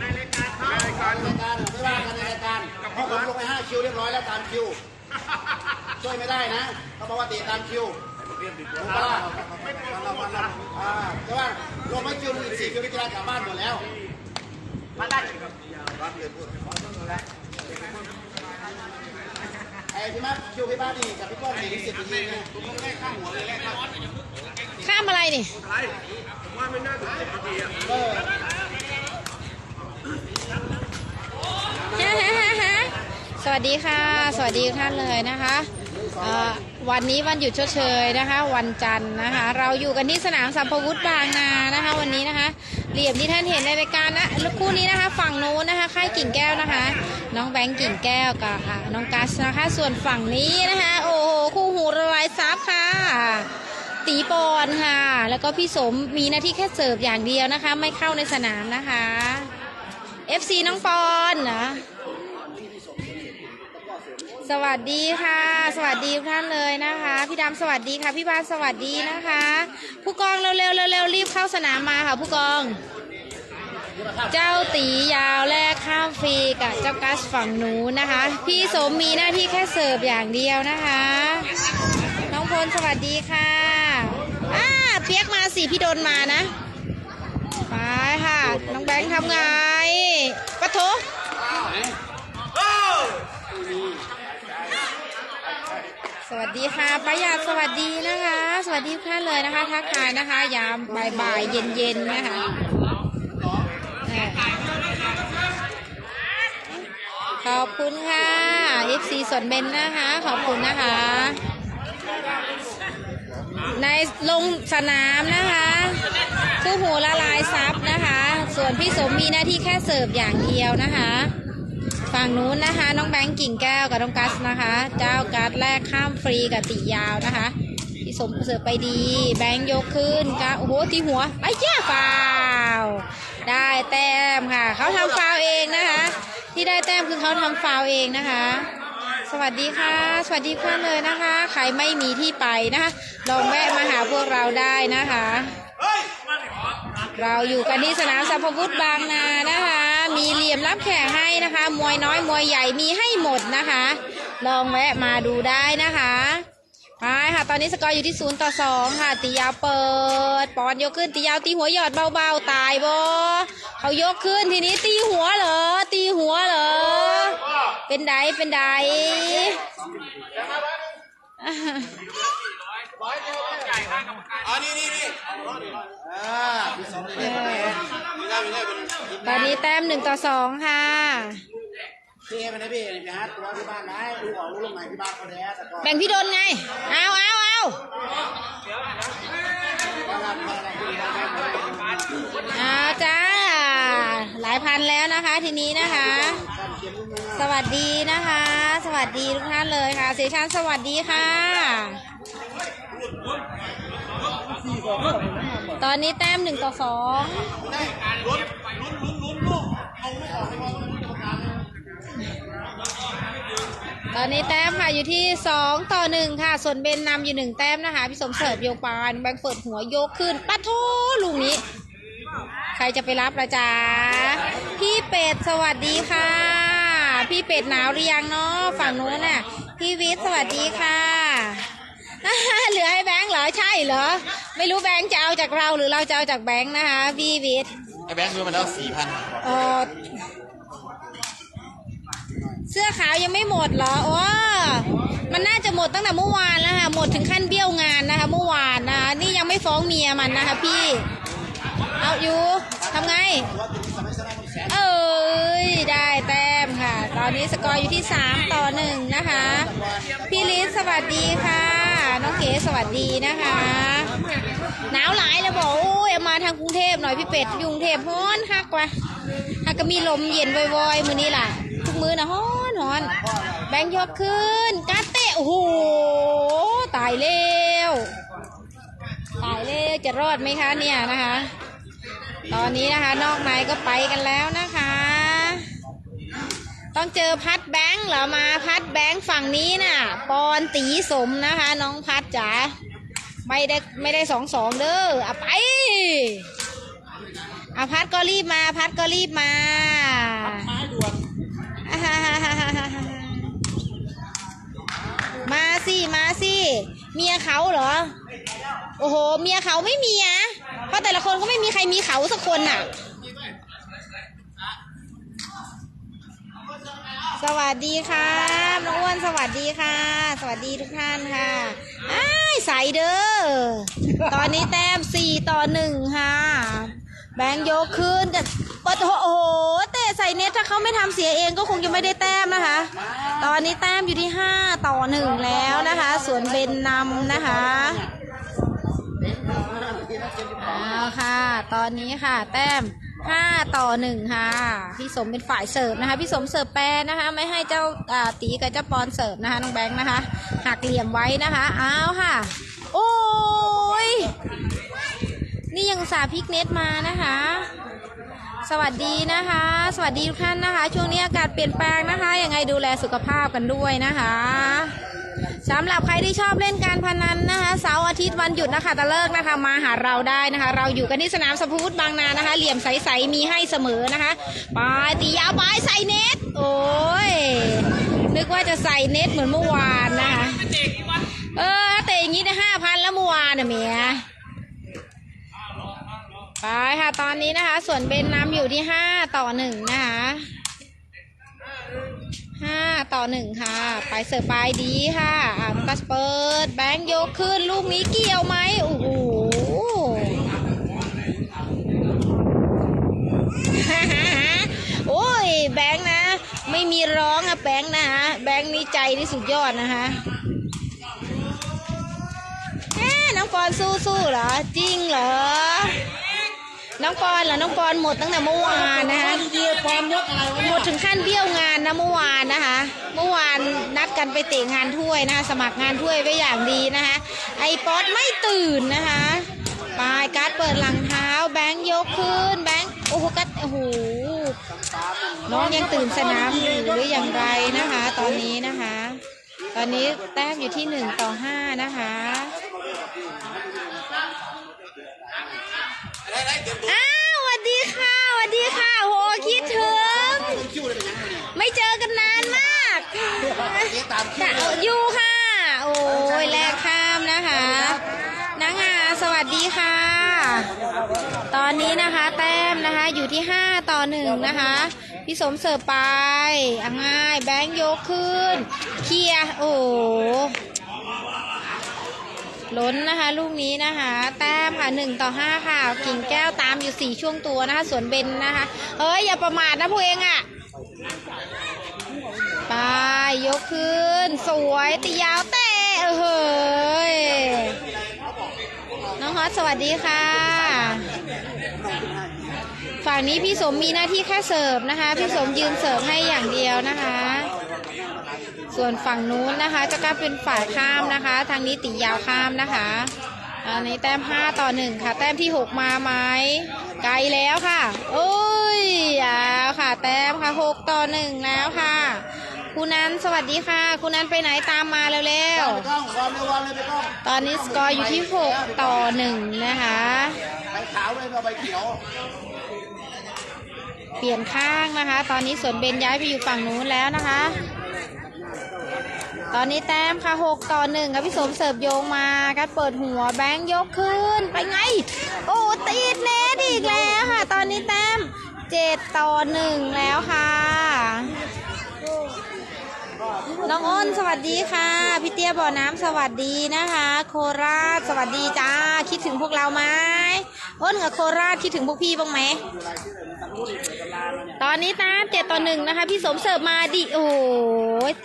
ในรายการเขาในรายการไม่ว่ากันในรายการเพราะผมลงไปห้าคิวเรียบร้อยแล้วตามคิว ช่วยไม่ได้นะเขาบอกว่าตีตามคิวถูกปะล่ะอ่าแต่ว่าลงไม่คิวอีกสี่คิวนี่จะกลับบ้านหมดแล้วมาได้รับเลยพูดไอ้พี่มาคิวพี่บ้านนี่กับพี่ก้องสี่สิบนาทีเนี่ยผมต้องได้ข้ามหัวเลยแรกครับข้ามอะไรนี่ผมว่าไม่น่าถึงสิบนาทีอะ สวัสดีค่ะ สวัสดีทุกท่านเลยนะคะเอ่อวันนี้วันหยุดชดเชยนะคะ วันจันทร์นะคะ เราอยู่กันที่สนามสัมภวุฒิบางนานะคะ วันนี้นะคะ เหลี่ยมที่ท่านเห็นในรายการนะแล้วคู่นี้นะคะ ฝั่งโน้นนะคะ ค่ายกิ่งแก้วนะคะ น้องแบงค์กิ่งแก้วกับอ่าน้องกัสนะคะ ส่วนฝั่งนี้นะคะ โอ้โหคู่หูระลายซับค่ะ ตีปอนค่ะ แล้วก็พี่สมมีหน้าที่แค่เสิร์ฟอย่างเดียวนะคะ ไม่เข้าในสนามนะคะ FC น้องปอนนะสวัสดีค่ะ สวัสดีทุกท่านเลยนะคะ พี่ดำสวัสดีค่ะ พี่บานสวัสดีนะคะ ผู้กองเร็วๆเร็วๆรีบเข้าสนามมาค่ะ ผู้กอง เจ้าตียาวแลกข้ามฟรีกับเจ้ากัสฝั่งหนูนนะคะ พี่สมมีหน้าที่แค่เสิร์ฟอย่างเดียวนะคะ น้องพลสวัสดีค่ะอ่าเปียกมาสิพี่โดนมานะ ไปค่ะ น้องแบงค์ทำไงปะโถสวัสดีค่ะประหยัดสวัสดีนะคะ สวัสดีทุกท่านเลยนะคะทักทายนะคะ ยามบ่ายๆเย็นๆนะคะอ่าขอบคุณค่ะ FC ส่วนเบนนะคะ ขอบคุณนะคะ ในลงสนามนะคะ คู่หูละลายซับนะคะ ส่วนพี่สมมีหน้าที่แค่เสิร์ฟอย่างเดียวนะคะ ฝั่งนู้นนะคะ น้องแบงค์กิ่งแก้วกับน้องกัสนะคะ เจ้ากัสแรกข้ามฟรีกับตียาวนะคะ พี่สมเสิร์ฟไปดี แบงค์ยกขึ้นกะโอ้โหตีหัวไอ้แย่ฟาวได้แต้มค่ะ เขาทำฟาวเองนะคะ ที่ได้แต้มคือเขาทำฟาวเองนะคะสวัสดีค่ะ สวัสดีทุกท่านเลยนะคะ ใครไม่มีที่ไปนะคะ ลองแวะมาหาพวกเราได้นะคะ เราอยู่กันที่สนามสัพพวุฒิบางนานะคะ มีเหลี่ยมรับแขกให้นะคะ มวยน้อยมวยใหญ่มีให้หมดนะคะ ลองแวะมาดูได้นะคะไปค่ะ ตอนนี้สกอร์อยู่ที่ศูนย์ต่อสองค่ะ ตียาวเปิด ปอนยกขึ้นตียาวตีหัวหยอดเบาๆ ตายบอเขายกขึ้นทีนี้ตีหัวเหรอ ตีหัวเหรอ เป็นไดเป็นได อ๋อนี่นี่นี่อ่าพี่สองนี่นี่นี่ได้ไม่ได้เป็นตอนนี้แต้มหนึ่งต่อสองค่ะพี่เป็นไงพี่พี่ฮัทตัวที่บ้านได้ลูกออกลูกลงไหนที่บ้านเขาแท้แต่ก็แบ่งพี่ดนไง เอาเอาเอามาลับมาลับพี่ได้ได้ได้เอาจ้า หลายพันแล้วนะคะทีนี้นะคะการเขียนลูกมือสวัสดีนะคะ สวัสดีทุกท่านเลยค่ะเสชันสวัสดีค่ะ ตอนนี้แต้มหนึ่งต่อสองตอนนี้แต้มค่ะอยู่ที่สองต่อหนึ่งค่ะ ส่วนเบนนำอยู่หนึ่งแต้มนะคะ พี่สมเสร์ฟโยกปานแบงค์เปิดหัวโยกขึ้นปะโทลูกนี้ ใครจะไปรับละจ๊ะพี่เป็ดสวัสดีค่ะ พี่เป็ดหนาวหรือยังเนาะฝั่งนู้นน่ะ พี่วิทย์สวัสดีค่ะ เหลือให้แบงค์เหรอใช่เหรอ ไม่รู้แบงค์จะเอาจากเราหรือเราจะเอาจากแบงค์นะคะพี่วิทย์ไอ้แบงค์ซื้อมาแล้วสี่พันเออเสื้อขาวยังไม่หมดเหรอโอ้มันน่าจะหมดตั้งแต่เมื่อวานแล้วค่ะหมดถึงขั้นเบี้ยวงานนะคะ เมื่อวานนะคะนี่ยังไม่ฟ้องเมียมันนะคะ พี่ เอาอยู่ทำไง เอ้ยได้แต้มค่ะต อนนี้สกอร์อยู่ที่ 3 ต่อ 1 นะคะ พี่ลิศสวัสดีค่ะ น้องเก๋สวัสดีนะคะ หนาวหลายแล้วบอกโอ้ยมาทางกรุงเทพหน่อยพี่เป็ดกรุงเทพฮ้อนคักว่ะถ้าก็มีลมเย็นวอยๆ มือนี้ล่ะ ทุกมือนะฮ้อนฮ้อน แบงค์ยกขึ้นกาเตะโอ้โหตายแล้วตายแล้วจะรอดไหมคะเนี่ยนะคะ ตอนนี้นะคะนอกไม้ก็ไปกันแล้วนะคะ ต้องเจอพัดแบงค์เหรอมาพัดแบงค์ฝั่งนี้น่ะ ปอนตีสมนะคะ น้องพัดจ๋าไม่ได้ไม่ได้สองสองเด้อเอาไปอาพัดก็รีบมา พัดก็รีบมามามาสิมาสิเมียเขาเหรอ โอ้โห เมียเขาไม่มีอะเพราะแต่ละคนก็ไม่มีใครมีเขาสักคนน่ะ สวัสดีครับน้องอ้วนสวัสดีค่ะ สวัสดีทุกท่านค่ะอ้ายใสเด้อตอนนี้แต้มสี่ต่อหนึ่งค่ะ แบงค์ยกขึ้นแต่ปะโถโอ้โหแต่ใส่เน็ตถ้าเขาไม่ทำเสียเองก็คงจะไม่ได้แต้มนะคะ ตอนนี้แต้มอยู่ที่ห้าต่อหนึ่งแล้วนะคะ ส่วนเบนนำนะคะเอาค่ะ ตอนนี้ค่ะ แต้ม ห้าต่อหนึ่งค่ะ พี่สมเป็นฝ่ายเสิร์ฟนะคะ พี่สมเสิร์ฟแปรนะคะ ไม่ให้เจ้าตีกับเจ้าปอนเสิร์ฟนะคะน้องแบงค์นะคะหักเหลี่ยมไว้นะคะเอาค่ะ โอ้ยนี่ยังสาพิกเน็ตมานะคะ สวัสดีนะคะ สวัสดีทุกท่านนะคะ ช่วงนี้อากาศเปลี่ยนแปลงนะคะ ยังไงดูแลสุขภาพกันด้วยนะคะ สำหรับใครที่ชอบเล่นการพนันนะคะเสาร์อาทิตย์วันหยุดนะคะตะเลิกนะคะมาหาเราได้นะคะ เราอยู่กันที่สนามสพุทธบางนานะคะ เหลี่ยมใสๆมีให้เสมอนะคะไปตียาวไปใส่เน็ตโอ้ยนึกว่าจะใส่เน็ตเหมือนเมื่อวานนะคะเออแต่อย่างนี้ได้ห้าพันแล้วเมื่อวานน่ะเมียไปค่ะตอนนี้นะคะ ส่วนเบนนำอยู่ที่ห้าต่อหนึ่งนะคะ ต่อหนึ่งค่ะ ไปเสิร์ฟไปดีค่ะอะก็เปิดแบงค์ยกขึ้นลูกนี้เกี่ยวไหมโอ้โหโอ้ยแบงค์นะ ไม่มีร้องอะแบงค์นะคะแบงค์นี่ใจนี่สุดยอดนะคะเอ๊ะน้องปอนสู้สู้ๆเหรอ จริงเหรอ น้องปอนเหรอน้องปอนหมดตั้งแต่เมื่อวานนะคะดีๆความยกอะไรวะหมเนี่ยดถึงขั้นเบี้ยวงานนะเมื่อวานนะคะ เมื่อวานนัดกันไปเตะงานถ้วยนะคะ สมัครงานถ้วยไว้อย่างดีนะคะ ไอป๊อตไม่ตื่นนะคะปลายการ์ดเปิดหลังเท้า แบงค์ยกขึ้นแบงค์โอ้โหกัดโอ้โหน้องยังตื่นสนามอยู่หรืออย่างไรนะคะ ตอนนี้นะคะ ตอนนี้แต้มอยู่ที่หนึ่งต่อห้านะคะ อ้าวสวัสดีค่ะสวัสดีค่ะโหคิดถึง ไม่เจอกันนานมากค่ะเลยอยู่ค่ะ โอ้ยแลกข้ามนะคะนางอาสวัสดีค่ะ ตอนนี้นะคะ แต้มนะคะอยู่ที่5ต่อหนึ่งนะคะพี่สมเสิร์ฟไปอะง่ายแบงค์ยกขึ้น เคลียร์โอ้โห ล้นนะคะ ลูกนี้นะคะ แต้มค่ะหนึ่งต่อห้าค่ะ กิ่งแก้วตามอยู่สี่ช่วงตัวนะคะ ส่วนเบนนะคะ เฮ้ย อย่าประมาทนะพวกเองอะไปยกขึ้น สวยตียาวแต่เออเฮ้ยน้องฮอตสวัสดีค่ะ ฝั่งนี้พี่สมมีหน้าที่แค่เสิร์ฟนะคะ พี่สมยืนเสิร์ฟให้อย่างเดียวนะคะ ส่วนฝั่งนู้นนะคะจะกลายเป็นฝ่ายข้ามนะคะ ทางนี้ตียาวข้ามนะคะ อันนี้แต้มห้าต่อหนึ่งค่ะ แต้มที่หกมาไหมไกลแล้วค่ะ โอ้ยยาวค่ะ แต้มค่ะหกต่อหนึ่งแล้วค่ะคุณนันสวัสดีค่ะ คุณนันไปไหนตามมาเร็วไปกล้วางเลยวันเลยไปกล้องๆตอนนี้สกอร์อยู่ที่หกต่อหนึ่งนะคะใบขาวเลยเอใบเขียว เปลี่ยนข้างนะคะ ตอนนี้สวนเบนย้ายไปอยู่ฝั่งนู้นแล้วนะคะ ตอนนี้แต้มค่ะหกต่อหนึ่งค่ะพี่สมเสิร์ฟโยงมาการเปิดหัวแบงค์ยกขึ้นไปไง โอ้ติดเนตอีกแล้วค่ะ ตอนนี้แต้มเจ็ดต่อหนึ่งแล้วค่ะน้องอ้นสวัสดีค่ะ พี่เตี้ยบ่อน้ำสวัสดีนะคะ โคราชสวัสดีจ้าคิดถึงพวกเราไหมอ้นกับโคราชคิดถึงพวกพี่บ้างไหม ตอนนี้นะเจ็ดต่อหนึ่งนะคะ พี่สมเสิร์ฟมาดิโอ้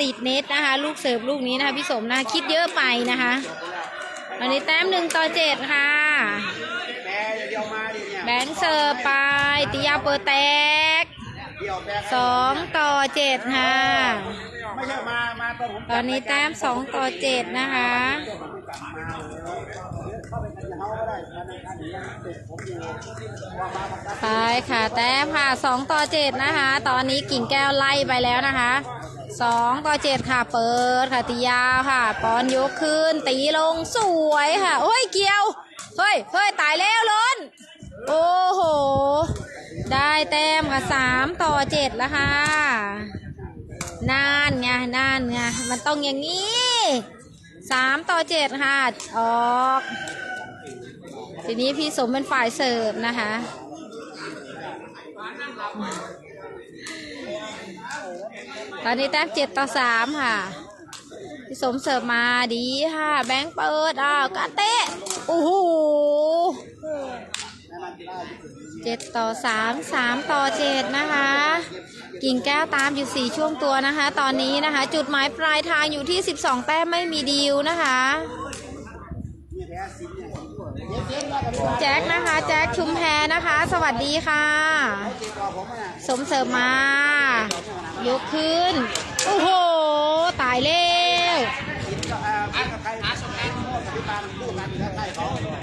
ติดเน็ตนะคะ ลูกเสิร์ฟลูกนี้นะคะพี่สมนะคะคิดเยอะไปนะคะ ตอนนี้แต้มหนึ่งต่อเจ็ดค่ะ แบงค์เสิร์ฟไปติยาเปิดแตกเดียวแปรสองต่อเจ็ดค่ะ ไม่ใช่มามาตอนผมตอนนี้แต้มสองต่อเจ็ดนะคะ ไปค่ะแต้มค่ะสองต่อเจ็ดนะคะ ตอนนี้กิ่งแก้วไล่ไปแล้วนะคะสองต่อเจ็ดค่ะ เปิดค่ะตียาวค่ะ ปอนยกขึ้น ตีลงสวยค่ะโอ้ยเกี่ยวเฮ้ยเฮ้ยตายแล้วล้น โอ้โห ได้แต้มค่ะสามต่อเจ็ดแล้วค่ะ นานไงนานไงมันต้องอย่างนี้สามต่อเจ็ดค่ะ ออก ทีนี้พี่สมเป็นฝ่ายเสิร์ฟนะคะตอนนี้แต้มเจ็ดต่อสามค่ะ พี่สมเสิร์ฟมาดีค่ะ แบงค์เปิด อ้าวกาเตะ โอ้โหเจ็ดต่อสามสามต่อเจ็ดนะคะ กิ่งแก้วตามอยู่สี่ช่วงตัวนะคะ ตอนนี้นะคะ จุดหมายปลายทางอยู่ที่ 12 แต้มไม่มีดีลนะคะ แจ็คนะคะ แจ็คชุมแพนะคะ สวัสดีค่ะ สมเสริมมา ยกขึ้น โอ้โห ตายแล้วใครหาสมการโม่กับพิบาลคู่กันแล้ว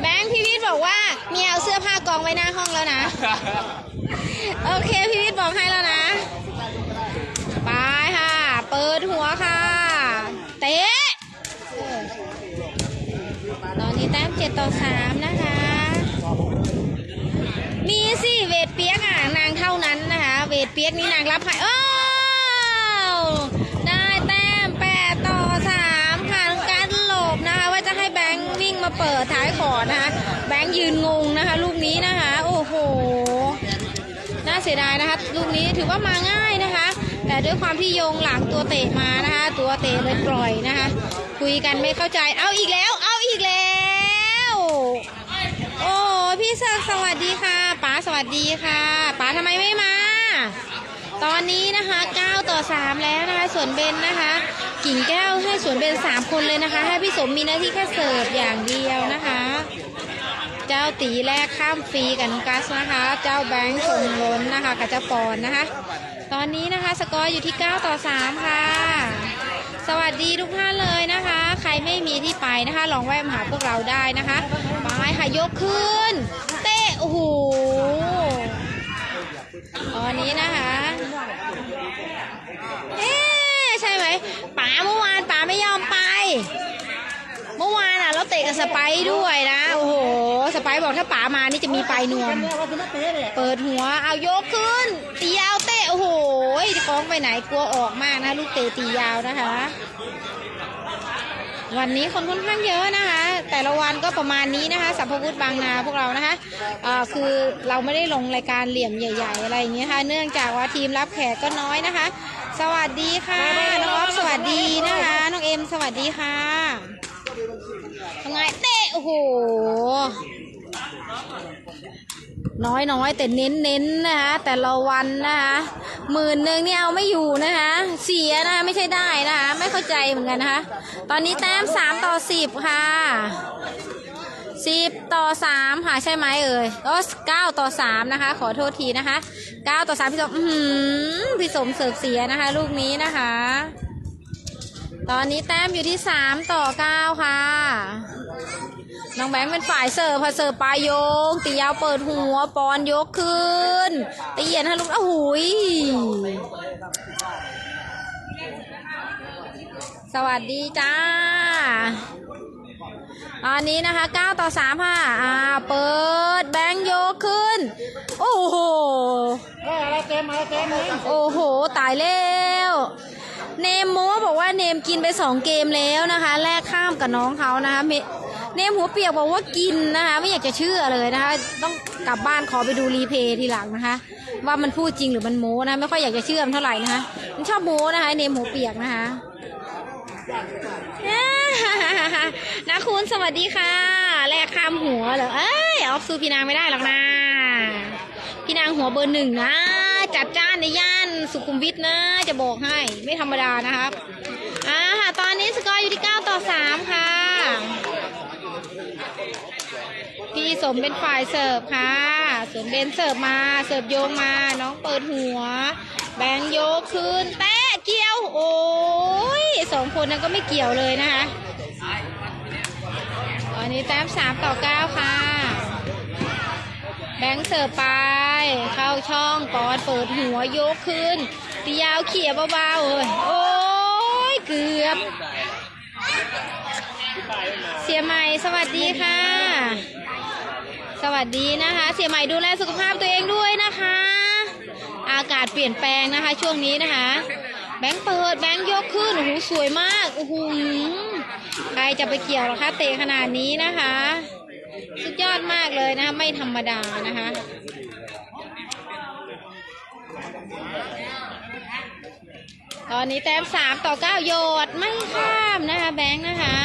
แบงค์พี่วิทย์บอกว่ามีเอาเสื้อผ้ากองไว้หน้าห้องแล้วนะ โอเคพี่วิทย์บอกให้แล้วนะ ไปค่ะ เปิดหัวค่ะ เตะ ตอนนี้แต้มเจ็ดต่อสามนะคะ มีสิเวทเปียกอะนางเท่านั้นนะคะ เวทเปียกนี่นางรับให้อ้าวได้แต้มแปดต่อสามค่ะน้องการหลบนะคะ ว่าจะให้แบงค์วิ่งมา เปิดท้ายขอนะคะ แบงค์ยืนงงนะคะ ลูกนี้นะคะ โอ้โห น่าเสียดายนะคะ ลูกนี้ถือว่ามาง่ายนะคะ แต่ด้วยความที่โยงหลังตัวเตะมานะคะ ตัวเตะเลยปล่อยนะคะ คุยกันไม่เข้าใจเอาอีกแล้ว เอาอีกแล้ว โอ้พี่เซอร์สวัสดีค่ะป๋าสวัสดีค่ะป๋าทำไมไม่มา ตอนนี้นะคะ 9 ต่อ 3 แล้วนะคะสวนเบนนะคะ กิ่งแก้วให้สวนเบน 3 คนเลยนะคะ ให้พี่สมมีหน้าที่แค่เสิร์ฟอย่างเดียวนะคะ เจ้าตีแรกข้ามฟรีกับน้องกัสนะคะ เจ้าแบงค์ชมล้นนะคะกับเจ้าปอนนะคะ ตอนนี้นะคะสกอร์อยู่ที่ 9 ต่อ 3 ค่ะ สวัสดีทุกท่านเลยนะคะ ใครไม่มีที่ไปนะคะ ลองแวะมาหาพวกเราได้นะคะไปค่ะยกขึ้น เตะโอ้โห ตอนนี้นะคะเอ๊ใช่ไหมป๋าเมื่อวานป๋าไม่ยอมไป เมื่อวานอะเราเตะกับสไปด้วยนะโอ้โหสไปบอกถ้าป๋ามานี่จะมีไปนวม เปิดหัวเอายกขึ้น ตียาวเตะโอ้โหจะกองไปไหนกลัวออกมากนะ ลูกเตะตียาวนะคะ วันนี้คนค่อนข้างเยอะนะคะ แต่ละวันก็ประมาณนี้นะคะสัมภวุฒิบางนาพวกเรานะคะเอ่อคือเราไม่ได้ลงรายการเหลี่ยมใหญ่ ๆ อะไรอย่างเงี้ยค่ะเนื่องจากว่าทีมรับแขกก็น้อยนะคะ สวัสดีค่ะน้องออฟสวัสดีนะคะน้องเอ็มสวัสดีค่ะทำไงเตะโอ้โห น้อยน้อยๆแต่เน้นเน้นๆนะคะแต่ละวันนะคะหมื่นหนึ่งนี่เอาไม่อยู่นะคะเสียนะคะไม่ใช่ได้นะคะไม่เข้าใจเหมือนกันนะคะตอนนี้แต้มสามต่อสิบค่ะสิบต่อสามค่ะใช่ไหมเอ่ยก็เก้าต่อสามนะคะ ขอโทษทีนะคะเก้าต่อสามพี่สมพี่สมเสิร์ฟเสียนะคะ ลูกนี้นะคะ ตอนนี้แต้มอยู่ที่สามต่อเก้าค่ะ น้องแบงค์เป็นฝ่ายเสิร์ฟพอเสิร์ฟปลายโยงตียาวเปิดหัวปอนยกขึ้นตีเย็นฮะลูกอ้หุยสวัสดีจ้าตอนนี้นะคะ 9 ต่อ 3 ค่ะ อ่า เปิดแบงค์ยกขึ้น โอ้โหอะไรเต็มอะไรเต็มเลยโอ้โห ตายแล้ว เนมโมบอกว่าเนมกินไปสองเกมแล้วนะคะ แลกข้ามกับน้องเขานะคะ เนมหัวเปียกบอกว่ากินนะคะ ไม่อยากจะเชื่อเลยนะคะ ต้องกลับบ้านขอไปดูรีเพย์ทีหลังนะคะ ว่ามันพูดจริงหรือมันโม้นะไม่ค่อยอยากจะเชื่อมันเท่าไหร่นะคะมันชอบโม้นะคะเนมหัวเปียกนะคะนะคุณสวัสดีค่ะแลกข้ามหัวเหรอเอ้ยออฟซูพี่นางไม่ได้หรอกนะพี่นางหัวเบอร์หนึ่งนะจัดจ้านในย่านสุขุมวิทนะ จะบอกให้ไม่ธรรมดานะครับอ่าค่ะตอนนี้สกอร์อยู่ที่ 9 ต่อ 3 ค่ะ พี่ สมเป็นฝ่ายเสิร์ฟค่ะ สมเบนเสิร์ฟมา เสิร์ฟโยงมา น้องเปิดหัว แบงค์โยกคืนแตะเกี่ยว โอ้ยสองคนนั้นก็ไม่เกี่ยวเลยนะคะตอนนี้แต้มสามต่อเก้าค่ะ แบงค์เสิร์ฟไป เข้าช่องปอนเปิดหัวโยกขึ้นตียาวเขี่ยเบาๆเอ้ยโอ้ยเกือบเสียใหม่ สวัสดีค่ะ สวัสดีนะคะ เสียใหม่ดูแลสุขภาพตัวเองด้วยนะคะ อากาศเปลี่ยนแปลงนะคะ ช่วงนี้นะคะ แบงค์เปิดแบงค์ยกขึ้นโอ้โหสวยมากโอ้โหใครจะไปเกี่ยวหรอคะเตะขนาดนี้นะคะ สุดยอดมากเลยนะคะ ไม่ธรรมดานะคะตอนนี้แต้มสามต่อเก้าโยดไม่นะคะ แบงค์นะคะ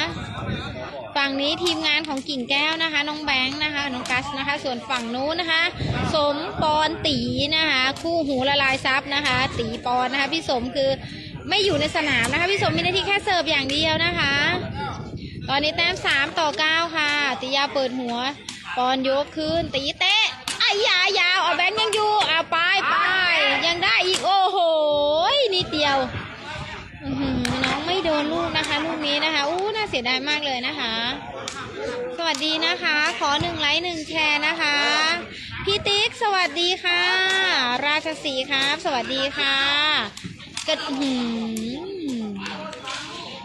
ฝั่ง นี้ทีมงานของกิ่งแก้วนะคะ น้องแบงค์นะคะ น้องกัสนะคะ ส่วนฝั่งนู้นนะคะ สมปอนตีนะคะ คู่หูละลายซับนะคะ ตีปอนนะคะ พี่สมคือไม่อยู่ในสนามนะคะ พี่สมมีหน้าที่แค่เสิร์ฟอย่างเดียวนะคะ ตอนนี้แต้มสามต่อเก้าค่ะตียาเปิดหัว ปอนยกขึ้น ตีเตะไอ้ยายาวเอาแบงค์ยังอยู่เอาไปไปยังได้อีกโอ้โหนิดเดียวน้องไม่โดนลูกนะคะ ลูกนี้นะคะอู้น่าเสียดายมากเลยนะคะ สวัสดีนะคะ ขอหนึ่งไลค์หนึ่งแชร์นะคะ พี่ติ๊กสวัสดีค่ะ ราชสีครับ สวัสดีค่ะกระหื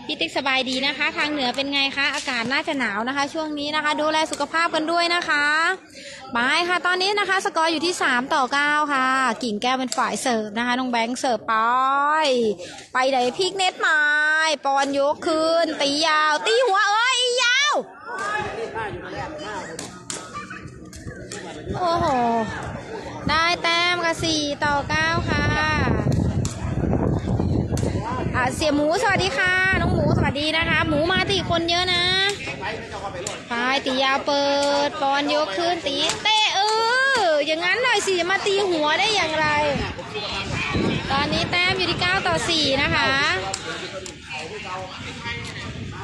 พี่ติ๊กสบายดีนะคะ ทางเหนือเป็นไงคะ อากาศน่าจะหนาวนะคะ ช่วงนี้นะคะ ดูแลสุขภาพกันด้วยนะคะบายค่ะ ตอนนี้นะคะ สกอร์อยู่ที่ 3 ต่อ 9 ค่ะ กิ่งแก้วเป็นฝ่ายเสิร์ฟนะคะ น้องแบงค์เสิร์ฟไป ไปไหนพิกเน็ตไม้ปอนยกคืนตียาว ตีหัวเอ้ยยาว โอ้โห ได้แต้มกับสี่ต่อเก้าค่ะอะ เสียหมูสวัสดีค่ะ น้องหมูสวัสดีนะคะ หมูมาตีคนเยอะนะพายตียาวเปิดปอนยกขึ้นตีเตะเอออย่างนั้นหน่อยสิมาตีหัวได้อย่างไร ตอนนี้แต้มอยู่ที่9ต่อ4นะคะ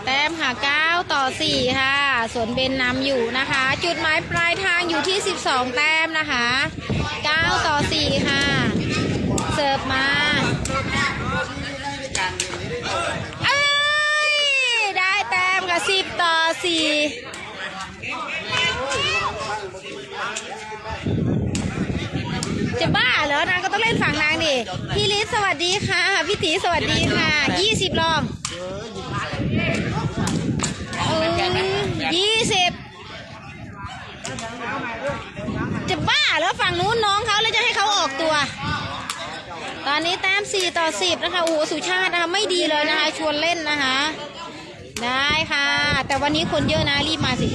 แต้มค่ะ 9 ต่อ 4 ค่ะ สวนเบนนำอยู่นะคะ จุดหมายปลายทางอยู่ที่ 12 แต้มนะคะ 9 ต่อ 4 ค่ะ เสิร์ฟมาเอ้ยได้แต้มกับ10 ต่อ 4จะบ้าเหรอนางก็ต้องเล่นฝั่งนางดิ พี่ลิศสวัสดีค่ะ พี่ตีสวัสดีค่ะ 20ลองเออ ยี่สิบจะบ้าเหรอฝั่งนู้นน้องเขาแล้วจะให้เขาออกตัว ตอนนี้แต้มสี่ต่อสิบนะคะโอ้โหสุชาตินะคะไม่ดีเลยนะคะ ชวนเล่นนะคะ ได้ค่ะ แต่วันนี้คนเยอะนะรีบมาสิ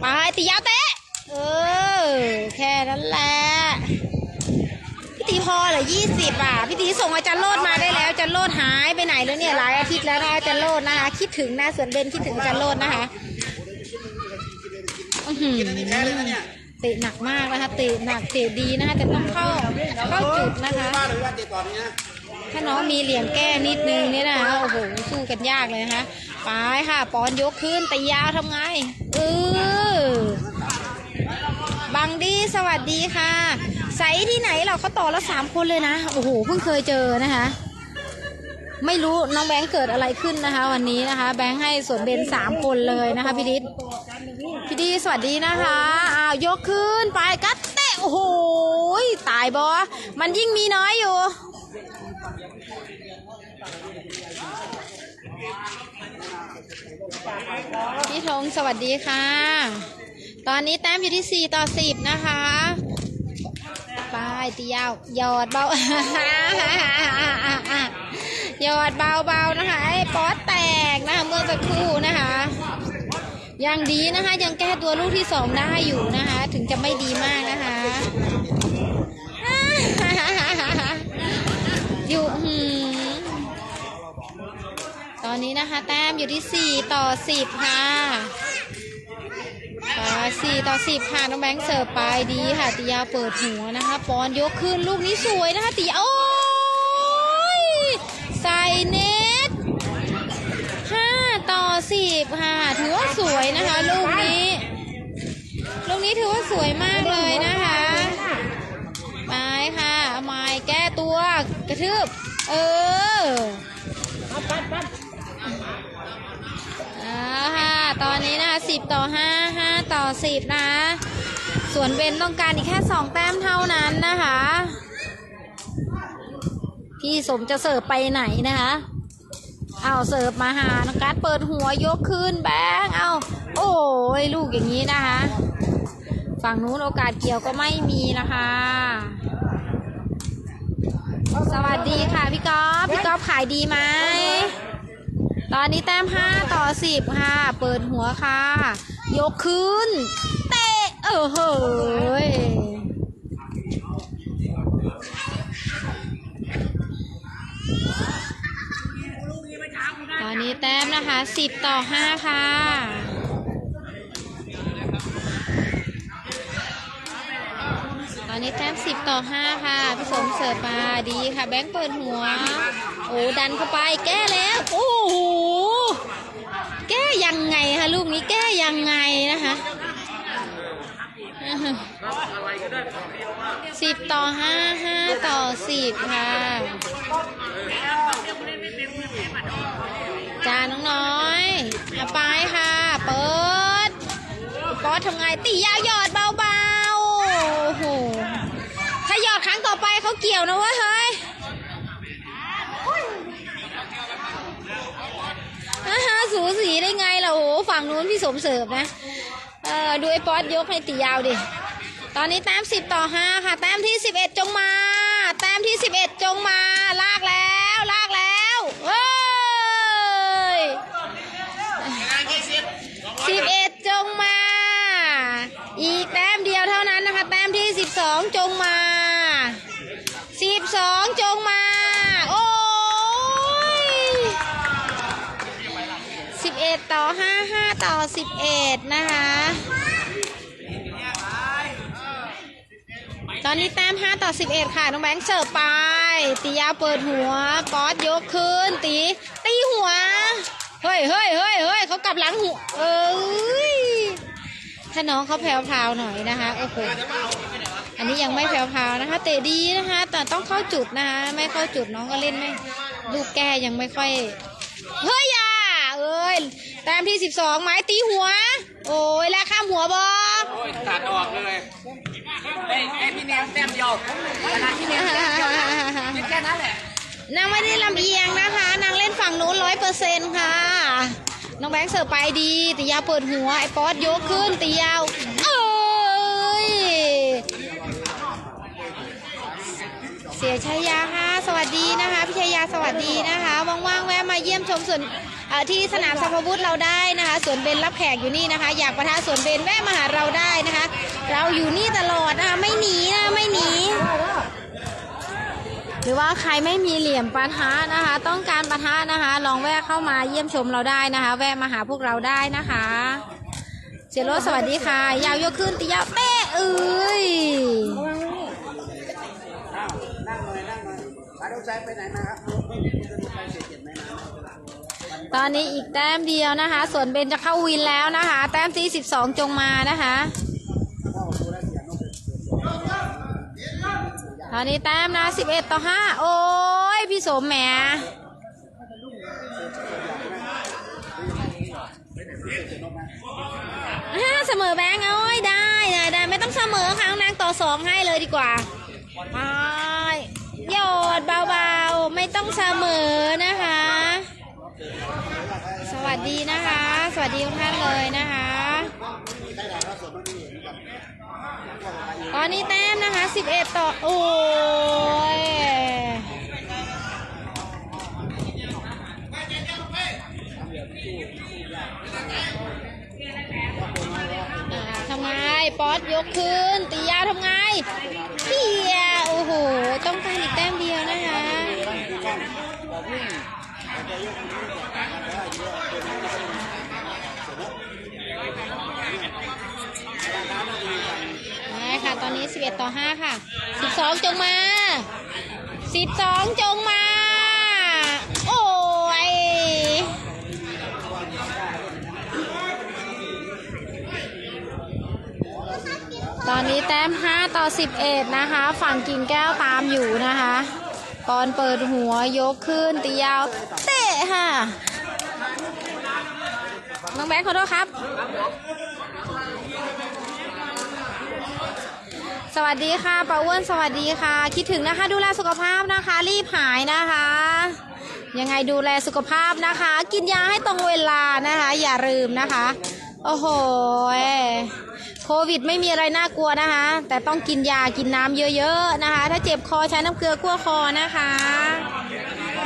ไปตียาวเตะเออ แค่นั้นแหละ ตีพอเหรอยี่สิบอะพี่ตีส่งอาจารย์โลดมาได้แล้วอาจารย์โลดหายไปไหนแล้วเนี่ยหลายอาทิตย์แล้วนะอาจารย์โลดนะคะคิดถึงนะส่วนเบนคิดถึงอาจารย์โลดนะคะอือหือเตะหนักมากนะคะเตะหนักเตะดีนะคะแต่ต้องเข้าเข้าจุดนะคะถ้าน้องมีเหลี่ยมแก้นิดนึงเนี่ยนะคะโอ้โหสู้กันยากเลยนะคะไปค่ะปอนยกขึ้นตียาวทำไงเออบังดีสวัสดีค่ะ ใสที่ไหนเราเขาต่อแล้วสามคนเลยนะ โอ้โห เพิ่งเคยเจอนะคะ ไม่รู้น้องแบงค์เกิดอะไรขึ้นนะคะ วันนี้นะคะ แบงค์ให้ส่วนเบนสามคนเลยนะคะพี่ดิษพี่ดีสวัสดีนะคะอ้าวยกขึ้นไปกัดเตะโอ้โหตายบอมันยิ่งมีน้อยอยู่พี่ธงสวัสดีค่ะ ตอนนี้แต้มอยู่ที่ 4 ต่อ 10 นะคะ ไปตียาวหยอดเบาหยอดเบาๆนะคะไอ้ป๊อตแตกนะคะเมื่อสักครู่นะคะยังดีนะคะยังแก้ตัวลูกที่สองได้อยู่นะคะ ถึงจะไม่ดีมากนะคะอยู่หืมตอนนี้นะคะ แต้มอยู่ที่ 4 ต่อ 10 ค่ะ ไป4ต่อ10ค่ะน้องแบงค์เสิร์ฟไปดีค่ะติยาเปิดหัวนะคะปอนยกขึ้นลูกนี้สวยนะคะติยาโอ้ยใส่เน็ต5ต่อ10ค่ะถือว่าสวยนะคะลูกนี้ลูกนี้ถือว่าสวยมากเลยนะคะไปค่ะเอาไม้แก้ตัวกระทืบเออ ตอนนี้นะคะสิบต่อห้าห้าต่อสิบนะส่วนเบนต้องการอีกแค่สองแต้มเท่านั้นนะคะ พี่สมจะเสิร์ฟไปไหนนะคะเอาเสิร์ฟมาหาน้องการดเปิดหัวยกขึ้นแบงเอาโอ้ยลูกอย่างนี้นะคะ ฝั่งนู้นโอกาสเกี่ยวก็ไม่มีนะคะ สวัสดีค่ะพี่ก๊อฟพี่ก๊อฟขายดีไหม ตอนนี้แต้ม5ต่อ10ค่ะ เปิดหัวค่ะ ยกขึ้น เตะ เออเฮ้ยตอนนี้แต้มนะคะ10ต่อ5ค่ะ ต อนนี้แต้ม10ต่อ5ค่ะพี่สมเสิร์ฟมาดีค่ะ แบงค์เปิดหัว โอ้ดันเข้าไปแก้แล้ว โอ้โหแก้ยังไงคะลูกนี้แก้ยังไงนะคะสิบต่อห้าห้าต่อสิบค่ะจ้าน้องน้อยเอาไปค่ะ เปิดป๊อตทำไงตียาวหยอดเบาๆ โอ้โห ถ้าหยอดค รั้งต่อไปเขาเกี่ยวนะเว้ยเฮ้ยอ่าฮะสูสีได้ไงล่ะโอ้ฝั่งนู้นพี่สมเสิร์ฟนะเออดูไอ้ป๊อตยกให้ตียาวดิ ตอนนี้แต้มสิบต่อห้าค่ะ แต้มที่สิบเอ็ดจงมา แต้มที่สิบเอ็ดจงมา ลากแล้วลากแล้วเฮ้ยสิบเอ็ดจงมา อีกแต้มเดียวเท่านั้นนะคะ แต้มที่สิบสองจงมาสิบสองจงมา โอ้ยสิบเอ็ด ต่อห้าห้าต่อสิบเอ็ดนะคะ ตอนนี้แต้ม5ต่อ11ค่ะ น้องแบงค์เสิร์ฟไป ตียาวเปิดหัว ป๊อตยกขึ้น ตี ตีหัว เฮ้ยเฮ้ยเฮ้ยเฮ้ยเขากลับหลังหัว เอ้ย ถ้าน้องเขาแผ่วๆหน่อยนะคะ โอ้โห อันนี้ยังไม่แผ่วๆนะคะ เตะดีนะคะ แต่ต้องเข้าจุดนะคะ ไม่เข้าจุดน้องก็เล่นไม่ ลูกแก้ยังไม่ค่อย เฮ้ยอะเอ้ย แต้มที่12ไม้ตีหัว โอ้ยแล้วข้ามหัวบอโอ้ยตัดออกเลยไอ้ไอ้พี่แนมแต้มเดียวขนาดพี่แนมแต้มเดียวนะแค่นั้นแหละนางไม่ได้ลำเอียงนะคะ นางเล่นฝั่งนู้นร้อยเปอร์เซ็นต์ค่ะ น้องแบงค์เสิร์ฟไปดีตียาวเปิดหัว ไอ้ป๊อตยกขึ้นตียาว เอ้ย เสียชัยยาค่ะ สวัสดีนะคะ พี่ชัยยาสวัสดีนะคะ ว่างๆแวะมาเยี่ยมชมสวนเอ่อ ที่สนามสัพวุธเราได้นะคะสวนเบนรับแขกอยู่นี่นะคะ อยากประทะสวนเบนแวะมาหาเราได้นะคะ เราอยู่นี่ตลอดนะคะไม่หนีนะไม่หนี หรือว่าใครไม่มีเหลี่ยมปะทะนะคะ ต้องการปะทะนะคะ ลองแวะเข้ามาเยี่ยมชมเราได้นะคะ แวะมาหาพวกเราได้นะคะเสียโรสสวัสดีค่ะ ยาวยกขึ้นตียาเป๊ะเอ้ยนั่งหน่อยนั่งหน่อยสายรถไฟไปไหนมาครับไปเสียเจ็ดไหมนะ ตอนนี้อีกแต้มเดียวนะคะ ส่วนเบนจะเข้าวินแล้วนะคะ แต้มที่12จงมานะคะ ตอนนี้แต้มนะ11ต่อ5โอ้ยพี่สมแหมอ่าเสมอแบงค์โอ้ยได้ได้ได้ไม่ต้องเสมอค่ะน้งนางต่อสองให้เลยดีกว่าไปโยดเบาๆ ไม่ต้องเสมอนะ วัสดีนะคะ สวัสดีทุกท่านเลยนะคะตอนนี้แต้มนะคะ 11 ต่อ โอ้ยทำไง ป๊อตยกขึ้น ตียาทำไงเพียโอ้โห ต้องการอีกแต้มเดียวนะคะ ได้ค่ะ ตอนนี้ 11 ต่อ 5 ค่ะ 12 จงมา 12 จงมา โอ้ยตอนนี้แต้ม 5 ต่อ 11 นะคะ ฝั่งกิ่งแก้วตามอยู่นะคะปอนเปิดหัวยกขึ้นตียาว เตะค่ะ น้องแบงค์ขอโทษครับ สวัสดีค่ะป้าอ้วนสวัสดีค่ะ คิดถึงนะคะ ดูแลสุขภาพนะคะ รีบหายนะคะ ยังไงดูแลสุขภาพนะคะ กินยาให้ตรงเวลานะคะ อย่าลืมนะคะ โอ้โหโควิดไม่มีอะไรน่ากลัวนะคะ แต่ต้องกินยากินน้ำเยอะๆนะคะ ถ้าเจ็บคอใช้น้ำเกลือกั้วคอนะคะ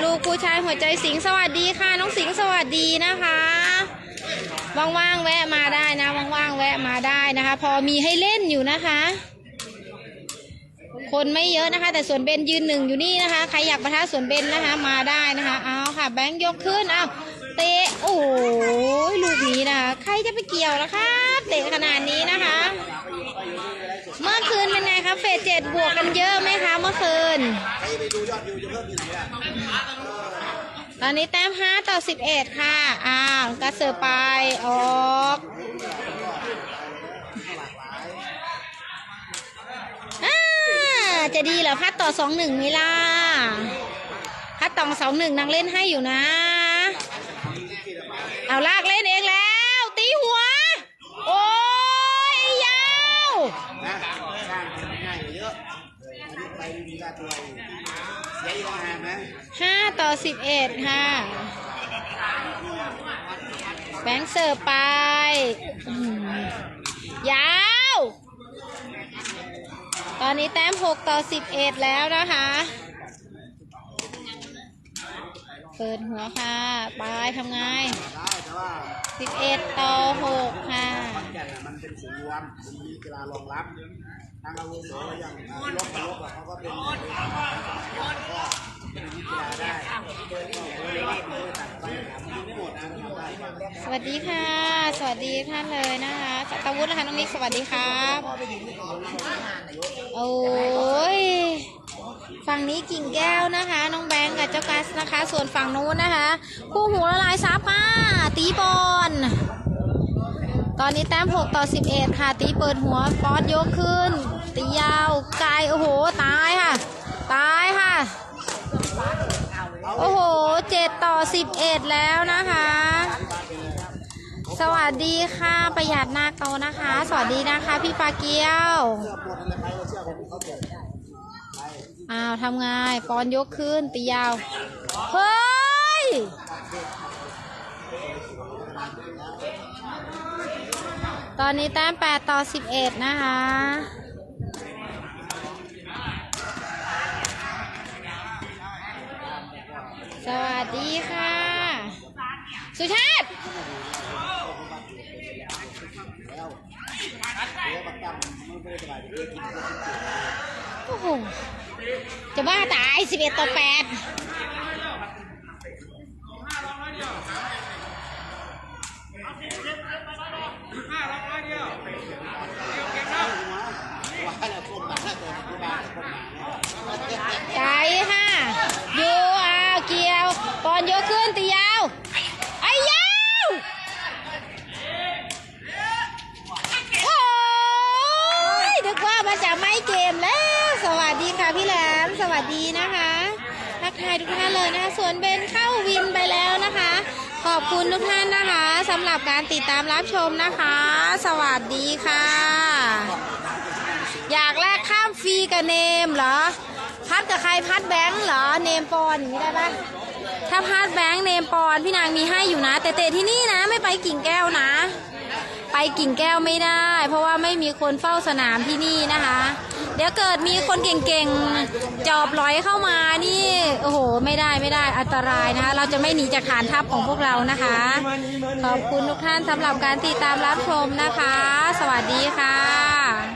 ลูกผู้ชายหัวใจสิงสวัสดีค่ะ น้องสิงสวัสดีนะคะว่างๆแวะมาได้นะว่างๆแวะมาได้นะคะ พอมีให้เล่นอยู่นะคะ คนไม่เยอะนะคะ แต่ส่วนเบนยืนหนึ่งอยู่นี่นะคะใครอยากประทะส่วนเบนนะคะมาได้นะคะเอาค่ะแบงค์ยกขึ้นเอาเตะโอ้โหลูกนี้นะคะใครจะไปเกี่ยวล่ะคะเตะขนาดนี้นะคะ เมื่อคืนเป็นไงคะเฟสเจ็ดบวกกันเยอะไหมคะเมื่อคืนตอนนี้แต้มห้าต่อสิบเอ็ดค่ะอ้าวกระเสือไปออก จะดีเหรอพัดต่อสองหนึ่งไหมล่ะพัดต่อสองหนึ่งนางเล่นให้อยู่นะ เอาลากเล่นเองแล้ว ตีหัว โอ้ยยาวนะสร้างง่าห้าต่อสิบเอ็ดค่ะแบงค์เสิร์ฟไป ยาว ตอนนี้แต้ม 6 ต่อ 11 แล้วนะคะ เปิดหัวค่ะไปทำไง 11 ต่อ 6 ค่ะมันเป็นสูรวมมีกีฬารองรับ ทางอาวุโสอย่างลบลบเขาก็เป็นเป็นกีฬาได้ก็เลยว่าไม่ได้ตัดไปไม่หมดนะทำได้สวัสดีค่ะ สวัสดีท่านเลยนะคะสัตวุฒินะคะน้องนิกสวัสดีครับ โอ้ยฝั่งนี้กิ่งแก้วนะคะ น้องแบงก์กับเจ้ากัสนะคะ ส่วนฝั่งนู้นนะคะคู่หูละลายซับค่ะตีบอลตอนนี้แต้ม 6 ต่อ 11 ค่ะ ตีเปิดหัวฟอสยกขึ้น ตียาวไกลโอ้โห ตายค่ะ ตายค่ะ โอ้โห7ต่อ11แล้วนะคะ สวัสดีค่ะประหยัดนาเกานะคะ สวัสดีนะคะ พี่ปาเกียวอ้าวทำไงปอนยกขึ้นตียาว เฮ้ยตอนนี้แต้ม8ต่อ 11 นะคะ สวัสดีค่ะ สุชาติโอ้โหจะบ้าตาย 11 ต่อ8ว่าแล้วพวกมันถ้าเกิดพวกมันพวกมันเนี่ย ใจค่ะ อยู่อ้าวเกี่ยวปอนยกขึ้นตียาว ไอ้ยาว โอ้ยนึกว่ามันจะไม่เกมแล้ว สวัสดีค่ะพี่แหลม สวัสดีนะคะ ทยทุกท่านเลยนะคะ ส่วนเบนเข้าวินไปแล้วนะคะ ขอบคุณทุกท่านนะคะสำหรับการติดตามรับชมนะคะ สวัสดีค่ะ อยากแลกข้ามฟรีกับเนมเหรอ พัดกับใครพัดแบงค์เหรอ เนมปอนอย่างนี้ได้ปะถ้าพัดแบงค์เนมปอนพี่นางมีให้อยู่นะ แต่เตะที่นี่นะไม่ไปกิ่งแก้วนะ ไปกิ่งแก้วไม่ได้ เพราะว่าไม่มีคนเฝ้าสนามที่นี่นะคะ เดี๋ยวเกิดมีคนเก่งๆจอบลอยเข้ามานี่โอ้โห ไม่ได้ไม่ได้อันตรายนะคะ เราจะไม่หนีจากฐานทัพของพวกเรานะคะ ขอบคุณทุกท่านสำหรับการติดตามรับชมนะคะ สวัสดีค่ะ